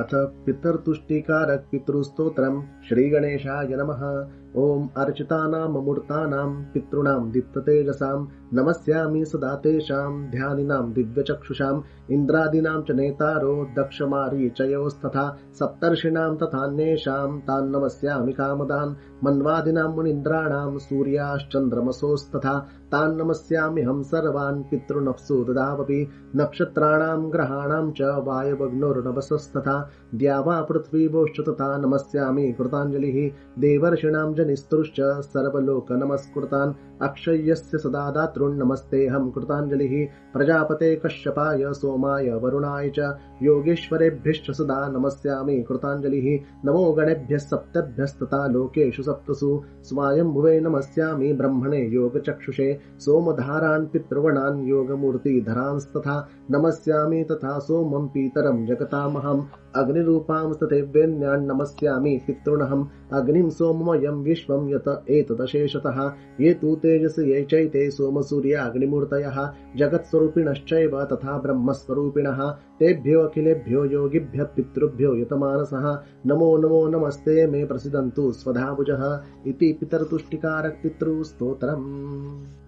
अथ पितर्तुष्टिकारक पितृस्तोत्रम् श्रीगणेशाय नमः। ॐ अर्चितानाममूर्तानां पितॄणां दीप्ततेजसां नमस्यामि सदा तेषां ध्यानिनां दिव्यचक्षुषाम् इन्द्रादीनां च नेतारो दक्षमारीचयोस्तथा सप्तर्षीणां तथान्येषां तान् नमस्यामि कामदान् मन्वादिनां मुनीन्द्राणां सूर्याश्चन्द्रमसोस्तथा तान् नमस्याम्यहं सर्वान् पितृनप्सु ददावपि नक्षत्राणां ग्रहाणां च वायवग्नोर्नवसस्तथा द्यावा तथा नमस्यामि कृताञ्जलिः देवर्षिणां जनिस्तुश्च सर्वलोकनमस्कृतान् अक्षय्यस्य सदा दातॄन्नमस्तेऽहं कृताञ्जलिः प्रजापते कश्यपाय सोमाय वरुणाय च योगेश्वरेभ्यश्च सदा नमस्यामि कृताञ्जलिः नमो गणेभ्यः सप्तभ्यस्तथा लोकेषु सप्तसु स्वायम्भुवे नमस्यामि ब्रह्मणे योगचक्षुषे सोमधारान् पितृवणान् योगमूर्तिधरांस्तथा नमस्यामि तथा सोमं पीतरं जगतामहम् अग्निरूपां तथैवेन्यान् नमस्यामि पितॄणहम्। अग्निं सोममयं विश्वं यत एतदशेषतः। ये तु तेजस, ये चैते सोमसूर्याग्निमूर्तयः जगत्स्वरूपिणश्चैव तथा ब्रह्मस्वरूपिणः। तेभ्यो अखिलेभ्यो योगिभ्यः पितृभ्यो यतमानसः। नमो नमो, नमस्ते, मे प्रसिदन्तु स्वधाभुजः। इति पितर्तुष्टिकारक पितृस्तोत्रम्